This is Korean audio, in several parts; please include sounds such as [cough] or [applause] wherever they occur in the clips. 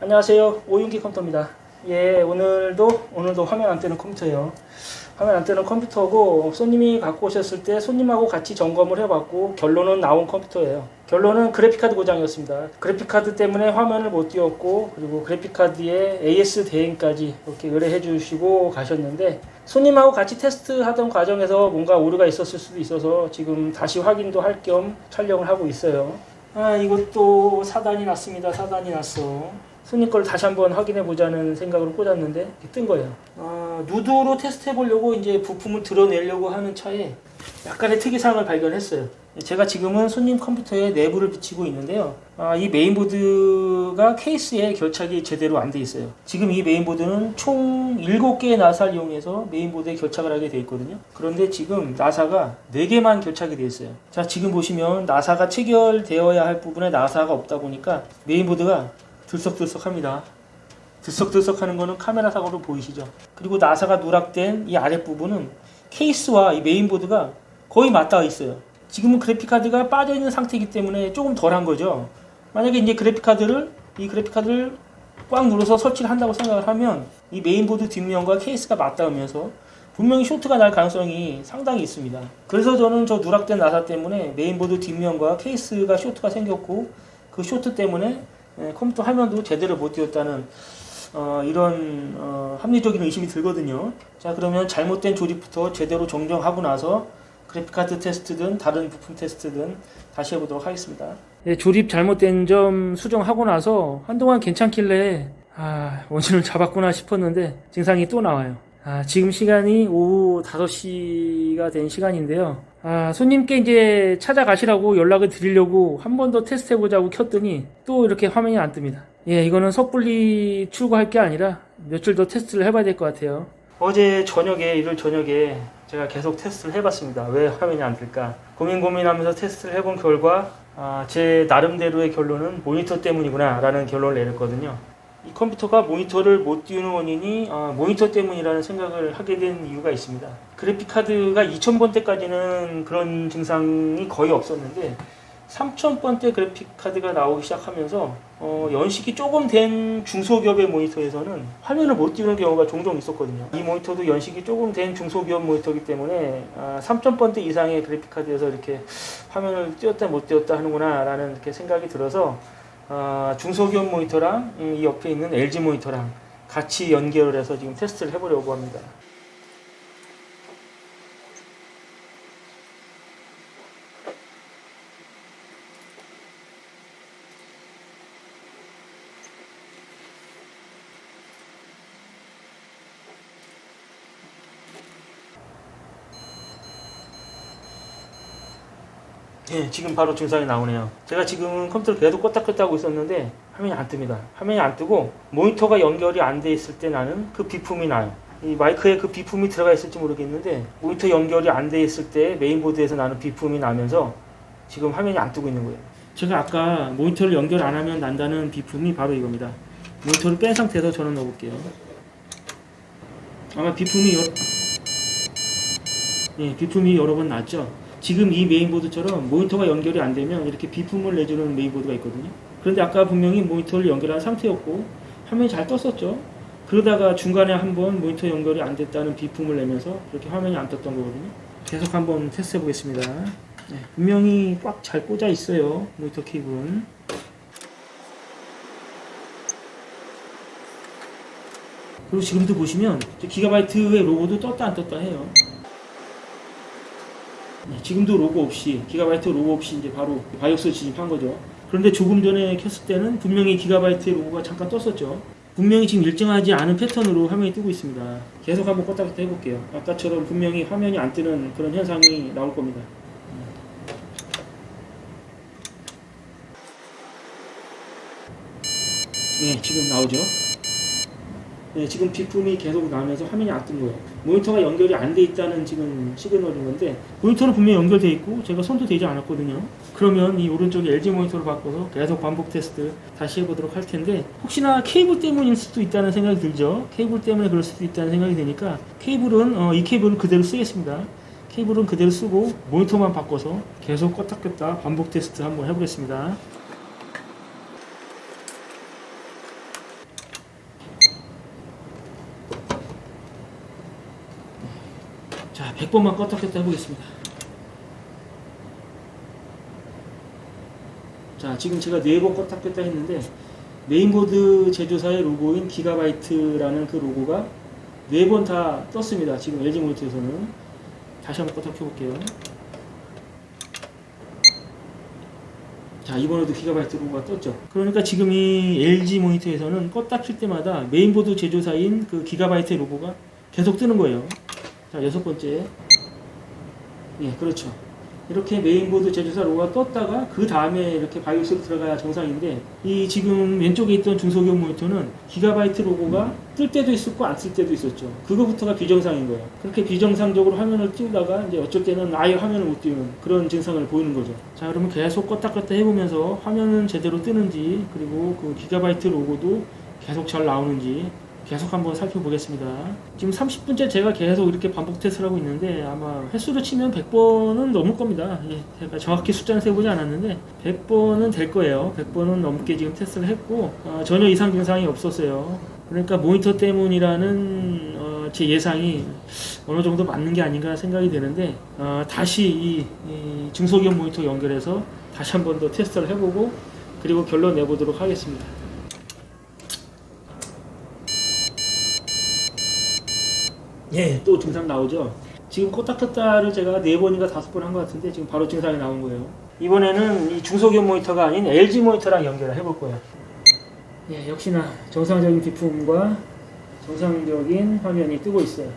안녕하세요. 오윤기 컴퓨터입니다. 예, 오늘도 오늘도 화면 안 뜨는 컴퓨터예요. 화면 안 뜨는 컴퓨터고 손님이 갖고 오셨을 때 손님하고 같이 점검을 해봤고 결론은 나온 컴퓨터예요. 결론은 그래픽카드 고장이었습니다. 그래픽카드 때문에 화면을 못 띄웠고 그리고 그래픽카드에 AS 대행까지 이렇게 의뢰해 주시고 가셨는데 손님하고 같이 테스트하던 과정에서 뭔가 오류가 있었을 수도 있어서 지금 다시 확인도 할 겸 촬영을 하고 있어요. 아 이것도 사단이 났습니다. 사단이 났어. 손님 걸 다시 한번 확인해 보자는 생각으로 꽂았는데 뜬 거예요. 아, 누드로 테스트 해 보려고 이제 부품을 드러내려고 하는 차에 약간의 특이사항을 발견했어요. 제가 지금은 손님 컴퓨터에 내부를 비치고 있는데요. 아, 이 메인보드가 케이스에 결착이 제대로 안 돼 있어요. 지금 이 메인보드는 총 7개의 나사를 이용해서 메인보드에 결착을 하게 돼 있거든요. 그런데 지금 나사가 4개만 결착이 돼 있어요. 자, 지금 보시면 나사가 체결되어야 할 부분에 나사가 없다 보니까 메인보드가 들썩들썩합니다. 들썩들썩하는 거는 카메라 사고로 보이시죠? 그리고 나사가 누락된 이 아랫부분은 케이스와 이 메인보드가 거의 맞닿아 있어요. 지금은 그래픽카드가 빠져 있는 상태이기 때문에 조금 덜한 거죠. 만약에 이제 그래픽카드를 이 그래픽카드를 꽉 눌러서 설치를 한다고 생각을 하면 이 메인보드 뒷면과 케이스가 맞닿으면서 분명히 쇼트가 날 가능성이 상당히 있습니다. 그래서 저는 저 누락된 나사 때문에 메인보드 뒷면과 케이스가 쇼트가 생겼고 그 쇼트 때문에 예, 컴퓨터 화면도 제대로 못 띄웠다는 어, 이런 어, 합리적인 의심이 들거든요. 자 그러면 잘못된 조립부터 제대로 정정하고 나서 그래픽카드 테스트든 다른 부품 테스트든 다시 해보도록 하겠습니다. 예, 조립 잘못된 점 수정하고 나서 한동안 괜찮길래 아 원인을 잡았구나 싶었는데 증상이 또 나와요. 아, 지금 시간이 오후 5시가 된 시간인데요. 아, 손님께 이제 찾아가시라고 연락을 드리려고 한 번 더 테스트 해보자고 켰더니 또 이렇게 화면이 안 뜹니다. 예, 이거는 섣불리 출고할 게 아니라 며칠 더 테스트를 해봐야 될 것 같아요. 어제 저녁에, 일요일 저녁에 제가 계속 테스트를 해봤습니다. 왜 화면이 안 뜰까? 고민 고민하면서 테스트를 해본 결과 아, 제 나름대로의 결론은 모니터 때문이구나 라는 결론을 내렸거든요. 이 컴퓨터가 모니터를 못 띄우는 원인이 아, 모니터 때문이라는 생각을 하게 된 이유가 있습니다. 그래픽 카드가 2000번대까지는 그런 증상이 거의 없었는데 3000번대 그래픽 카드가 나오기 시작하면서 어, 연식이 조금 된 중소기업의 모니터에서는 화면을 못 띄우는 경우가 종종 있었거든요. 이 모니터도 연식이 조금 된 중소기업 모니터이기 때문에 아, 3000번대 이상의 그래픽 카드에서 이렇게 화면을 띄웠다 못 띄웠다 하는구나 라는 이렇게 생각이 들어서 아, 중소기업 모니터랑 음, 이 옆에 있는 LG 모니터랑 같이 연결을 해서 지금 테스트를 해보려고 합니다. 예, 지금 바로 증상이 나오네요. 제가 지금 컴퓨터를 계속 껐다 켰다 하고 있었는데 화면이 안 뜹니다. 화면이 안 뜨고 모니터가 연결이 안 돼 있을 때 나는 그 비품이 나요. 이 마이크에 그 비품이 들어가 있을지 모르겠는데 모니터 연결이 안 돼 있을 때 메인보드에서 나는 비품이 나면서 지금 화면이 안 뜨고 있는 거예요. 제가 아까 모니터를 연결 안 하면 난다는 비품이 바로 이겁니다. 모니터를 뺀 상태에서 전원 넣어볼게요. 아마 비품이 여... 예, 비품이 여러 번 났죠. 지금 이 메인보드처럼 모니터가 연결이 안 되면 이렇게 비품을 내주는 메인보드가 있거든요. 그런데 아까 분명히 모니터를 연결한 상태였고 화면이 잘 떴었죠. 그러다가 중간에 한번 모니터 연결이 안 됐다는 비품을 내면서 이렇게 화면이 안 떴던 거거든요. 계속 한번 테스트 해 보겠습니다. 네, 분명히 꽉 잘 꽂아 있어요. 모니터 케이블은. 그리고 지금도 보시면 저 기가바이트의 로고도 떴다 안 떴다 해요. 네, 지금도 로고 없이 기가바이트 로고 없이 이제 바로 바이오스 진입한 거죠. 그런데 조금 전에 켰을 때는 분명히 기가바이트의 로고가 잠깐 떴었죠. 분명히 지금 일정하지 않은 패턴으로 화면이 뜨고 있습니다. 계속 한번 껐다 켰다 해볼게요. 아까처럼 분명히 화면이 안 뜨는 그런 현상이 나올 겁니다. 네, 지금 나오죠. 네, 지금 비품이 계속 나면서 화면이 안 뜬 거예요. 모니터가 연결이 안 돼 있다는 지금 시그널인 건데 모니터는 분명히 연결돼 있고 제가 손도 대지 않았거든요. 그러면 이 오른쪽에 LG 모니터로 바꿔서 계속 반복 테스트 다시 해보도록 할 텐데 혹시나 케이블 때문일 수도 있다는 생각이 들죠. 케이블 때문에 그럴 수도 있다는 생각이 드니까 케이블은 어, 이 케이블을 그대로 쓰겠습니다. 케이블은 그대로 쓰고 모니터만 바꿔서 계속 껐다 꼈다 반복 테스트 한번 해보겠습니다. 100번만 껐다 켰다 해보겠습니다. 자, 지금 제가 4번 껐다 켰다 했는데 메인보드 제조사의 로고인 기가바이트라는 그 로고가 4번 다 떴습니다. 지금 LG 모니터에서는 다시 한번 껐다 켜볼게요. 자, 이번에도 기가바이트 로고가 떴죠. 그러니까 지금 이 LG 모니터에서는 껐다 킬 때마다 메인보드 제조사인 그 기가바이트 로고가 계속 뜨는 거예요. 자, 여섯 번째. 예, 그렇죠. 이렇게 메인보드 제조사 로고가 떴다가 그 다음에 이렇게 바이오스로 들어가야 정상인데 이 지금 왼쪽에 있던 중소기업 모니터는 기가바이트 로고가 뜰 때도 있었고 안 쓸 때도 있었죠. 그거부터가 비정상인 거예요. 그렇게 비정상적으로 화면을 띄우다가 이제 어쩔 때는 아예 화면을 못 띄우는 그런 증상을 보이는 거죠. 자, 그러면 계속 껐다 껐다 해보면서 화면은 제대로 뜨는지 그리고 그 기가바이트 로고도 계속 잘 나오는지 계속 한번 살펴보겠습니다. 지금 30분째 제가 계속 이렇게 반복 테스트를 하고 있는데 아마 횟수로 치면 100번은 넘을 겁니다. 예, 제가 정확히 숫자는 세보지 않았는데 100번은 될 거예요. 100번은 넘게 지금 테스트를 했고 어, 전혀 이상 증상이 없었어요. 그러니까 모니터 때문이라는 어, 제 예상이 어느 정도 맞는 게 아닌가 생각이 되는데 어, 다시 이, 이 중소기업 모니터 연결해서 다시 한 번 더 테스트를 해보고 그리고 결론 내보도록 하겠습니다. 예, 또 증상 나오죠. 지금 코딱코타를 제가 네 번인가 다섯 번 한 것 같은데 지금 바로 증상이 나온 거예요. 이번에는 이 중소기업 모니터가 아닌 LG 모니터랑 연결을 해볼 거예요. 예, 역시나 정상적인 비품과 정상적인 화면이 뜨고 있어요.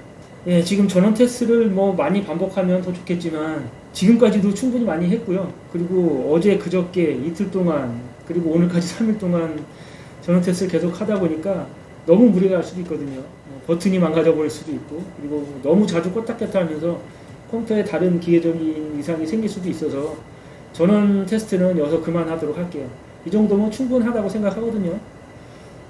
예, 지금 전원 테스트를 뭐 많이 반복하면 더 좋겠지만 지금까지도 충분히 많이 했고요. 그리고 어제 그저께 이틀 동안 그리고 오늘까지 3일 동안 전원 테스트를 계속 하다 보니까 너무 무리가 갈 수도 있거든요. 어, 버튼이 망가져 버릴 수도 있고 그리고 너무 자주 껐다 켰다 하면서 컴퓨터에 다른 기계적인 이상이 생길 수도 있어서 전원 테스트는 여기서 그만하도록 할게요. 이 정도면 충분하다고 생각하거든요.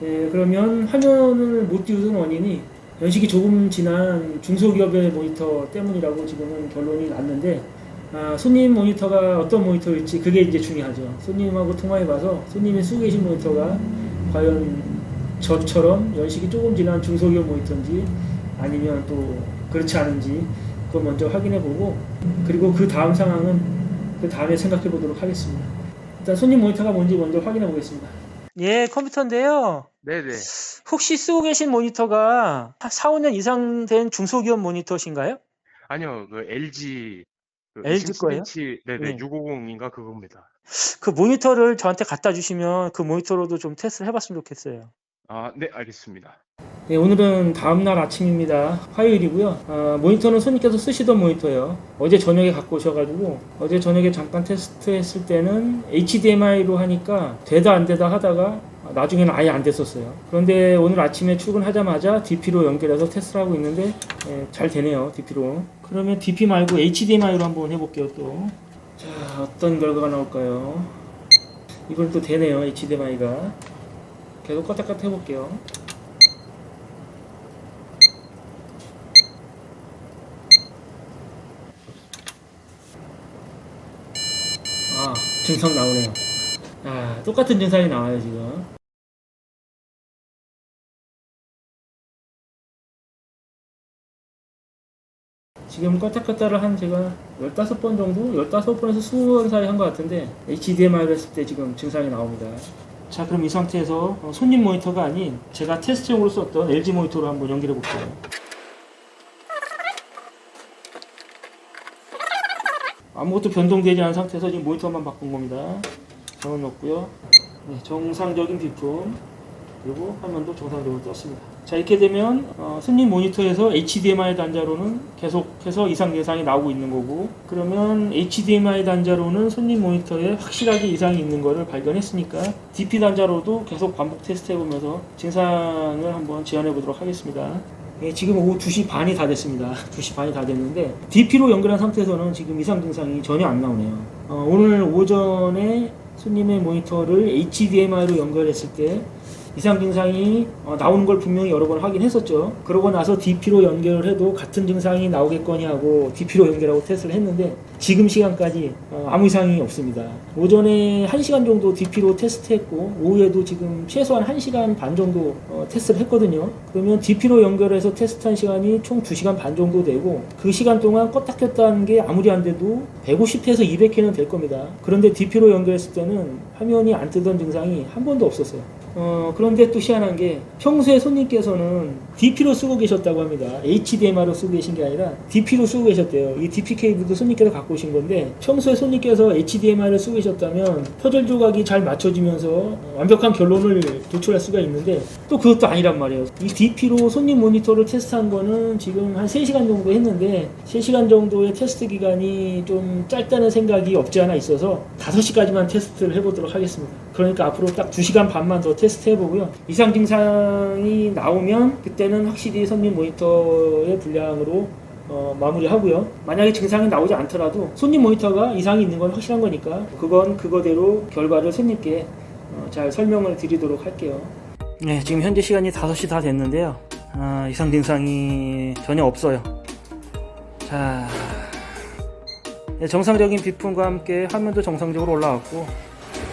예, 그러면 화면을 못 띄우는 원인이 연식이 조금 지난 중소기업의 모니터 때문이라고 지금은 결론이 났는데 아, 손님 모니터가 어떤 모니터일지 그게 이제 중요하죠. 손님하고 통화해봐서 손님이 쓰고 계신 모니터가 과연 저처럼 연식이 조금 지난 중소기업 모니터인지 아니면 또 그렇지 않은지 그거 먼저 확인해보고 그리고 그 다음 상황은 그 다음에 생각해보도록 하겠습니다. 일단 손님 모니터가 뭔지 먼저 확인해보겠습니다. 예, 컴퓨터인데요. 네네. 혹시 쓰고 계신 모니터가 4, 5년 이상 된 중소기업 모니터신가요? 아니요, 그 LG 그 LG 거예요? 57인치 네네 네. 650인가 그겁니다. 그 모니터를 저한테 갖다 주시면 그 모니터로도 좀 테스트를 해봤으면 좋겠어요. 아, 네, 알겠습니다. 네, 오늘은 다음날 아침입니다. 화요일이고요. 아, 모니터는 손님께서 쓰시던 모니터예요. 어제 저녁에 갖고 오셔가지고 어제 저녁에 잠깐 테스트했을 때는 HDMI로 하니까 되다 안 되다 하다가 나중에는 아예 안 됐었어요. 그런데 오늘 아침에 출근하자마자 DP로 연결해서 테스트를 하고 있는데 예, 잘 되네요. DP로. 그러면 DP 말고 HDMI로 한번 해볼게요 또. 자 어떤 결과가 나올까요? 이건 또 되네요 HDMI가. 계속 껐다 해볼게요. 아, 증상 나오네요. 아, 똑같은 증상이 나와요, 지금. 지금 껐다를 한 제가 15번 정도? 15번에서 20번 사이 한 것 같은데 HDMI를 했을 때 지금 증상이 나옵니다. 자, 그럼 이 상태에서 어, 손님 모니터가 아닌 제가 테스트용으로 썼던 LG 모니터로 한번 연결해 볼게요. 아무것도 변동되지 않은 상태에서 지금 모니터만 바꾼 겁니다. 전원 넣고요. 네, 정상적인 비품 그리고 화면도 정상적으로 떴습니다. 자 이렇게 되면 어, 손님 모니터에서 HDMI 단자로는 계속해서 이상 예상이 나오고 있는 거고 그러면 HDMI 단자로는 손님 모니터에 확실하게 이상이 있는 거를 발견했으니까 DP 단자로도 계속 반복 테스트 해보면서 증상을 한번 제안해 보도록 하겠습니다. 예, 지금 오후 2시 반이 다 됐습니다. [laughs] 2시 반이 다 됐는데 DP로 연결한 상태에서는 지금 이상 증상이 전혀 안 나오네요. 어, 오늘 오전에 손님의 모니터를 HDMI로 연결했을 때 이상 증상이 어, 나오는 걸 분명히 여러 번 확인했었죠. 그러고 나서 DP로 연결을 해도 같은 증상이 나오겠거니 하고 DP로 연결하고 테스트를 했는데 지금 시간까지 어, 아무 이상이 없습니다. 오전에 1시간 정도 DP로 테스트했고 오후에도 지금 최소한 1시간 반 정도 어, 테스트를 했거든요. 그러면 DP로 연결해서 테스트한 시간이 총 2시간 반 정도 되고 그 시간 동안 껐다 켰다 하는 게 아무리 안 돼도 150회에서 200회는 될 겁니다. 그런데 DP로 연결했을 때는 화면이 안 뜨던 증상이 한 번도 없었어요. 어, 그런데 또 희한한 게 평소에 손님께서는 DP로 쓰고 계셨다고 합니다. HDMI로 쓰고 계신 게 아니라 DP로 쓰고 계셨대요. 이 DP 케이블도 손님께서 갖고 오신 건데 평소에 손님께서 HDMI를 쓰고 계셨다면 퍼즐 조각이 잘 맞춰지면서 어, 완벽한 결론을 도출할 수가 있는데 또 그것도 아니란 말이에요. 이 DP로 손님 모니터를 테스트한 거는 지금 한 3시간 정도 했는데 3시간 정도의 테스트 기간이 좀 짧다는 생각이 없지 않아 있어서 5시까지만 테스트를 해보도록 하겠습니다. 그러니까 앞으로 딱 2시간 반만 더 테스트 해보고요. 이상 증상이 나오면 그때 는 확실히 손님 모니터의 분량으로 어, 마무리하고요. 만약에 증상이 나오지 않더라도 손님 모니터가 이상이 있는 건 확실한 거니까 그건 그거대로 결과를 손님께 어, 잘 설명을 드리도록 할게요. 네, 지금 현재 시간이 5시 다 됐는데요. 아, 이상 증상이 전혀 없어요. 자, 네, 정상적인 비품과 함께 화면도 정상적으로 올라왔고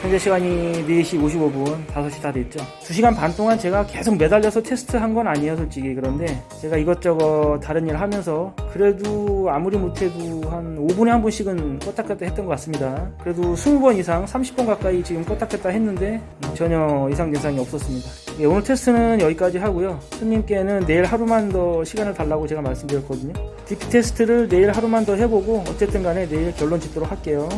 현재 시간이 4시 55분, 5시 다 됐죠. 2시간 반 동안 제가 계속 매달려서 테스트 한 건 아니에요, 솔직히. 그런데 제가 이것저것 다른 일 하면서 그래도 아무리 못해도 한 5분에 한 번씩은 껐다 켰다 했던 것 같습니다. 그래도 20번 이상, 30번 가까이 지금 껐다 켰다 했는데 전혀 이상 증상이 없었습니다. 예, 오늘 테스트는 여기까지 하고요. 손님께는 내일 하루만 더 시간을 달라고 제가 말씀드렸거든요. DP 테스트를 내일 하루만 더 해보고 어쨌든 간에 내일 결론 짓도록 할게요.